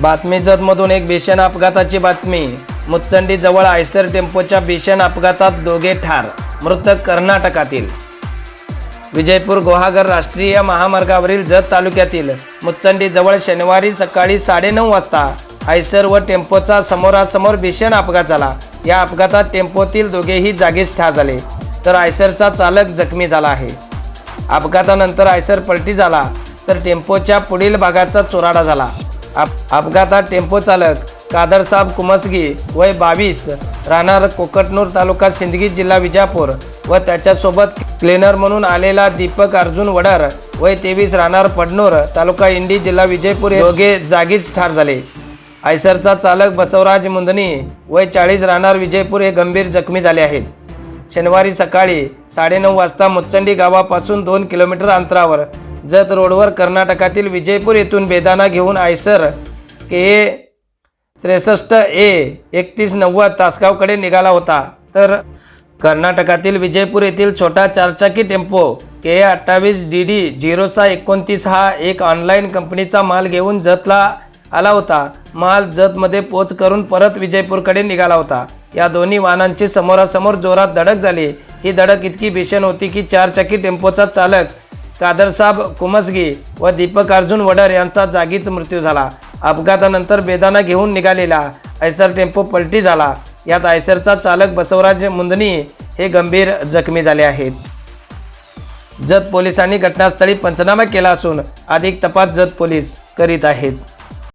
बातमी जतमधून एक भीषण अपघाताची बातमी. मुच्चंडीजवळ आयसर टेम्पोच्या भीषण अपघातात दोघे ठार. मृतक कर्नाटकातील. विजयपूर गुहागर राष्ट्रीय महामार्गावरील जत तालुक्यातील. मुच्चंडीजवळ शनिवारी सकाळी साडेनऊ वाजता आयसर व टेम्पोचा समोरासमोर भीषण अपघात झाला. या अपघातात टेम्पोतील दोघेही जागीच ठार झाले. तर आयसरचा चालक जखमी झाला आहे. अपघातानंतर आयसर पलटी झाला. तर टेम्पोच्या पुढील भागाचा चुराडा झाला. आप अपघातात टेम्पो चालक कादरसाब कुमसगी वय बावीस राहणार कोकटनूर तालुका सिंदगी जिल्हा विजापूर व त्याच्यासोबत क्लेनर म्हणून आलेला दीपक अर्जुन वडर वय तेवीस राहणार पडनूर तालुका इंडी जिल्हा विजयपूर योगे दोघे जागीच ठार झाले. आयसरचा चालक बसवराज मुंदनी वय चाळीस राहणार विजयपूर हे गंभीर जखमी झाले आहेत. शनिवारी सकाळी साडेनऊ वाजता मुच्चंडी गावापासून दोन किलोमीटर अंतरावर जत रोडवर कर्नाटकातील विजयपूर येथून बेदाना घेऊन आयसर के ए त्रेसष्ट ए एकतीस नव्वद तासगावकडे निघाला होता. तर कर्नाटकातील विजयपूर येथील छोटा चारचाकी टेम्पो के ए अठ्ठावीस डी डी झिरो सहा एकोणतीस हा एक ऑनलाईन कंपनीचा माल घेऊन जतला आला होता. माल जतमध्ये पोच करून परत विजयपूरकडे निघाला होता. या दोन्ही वाहनांची समोरासमोर जोरात धडक झाली. ही धडक इतकी भीषण होती की चारचाकी टेम्पोचा चालक कादरसाब कुमसगी व दीपक अर्जुन वडर यांचा जागीच मृत्यू झाला. अपघातानंतर बेदाना घेऊन निघालेला आयसर टेम्पो पलटी झाला. यात आयसरचा चालक बसवराज मुंदनी हे गंभीर जखमी झाले आहेत. जत पोलिसांनी घटनास्थळी पंचनामा केला असून अधिक तपास जत पोलीस करीत आहेत.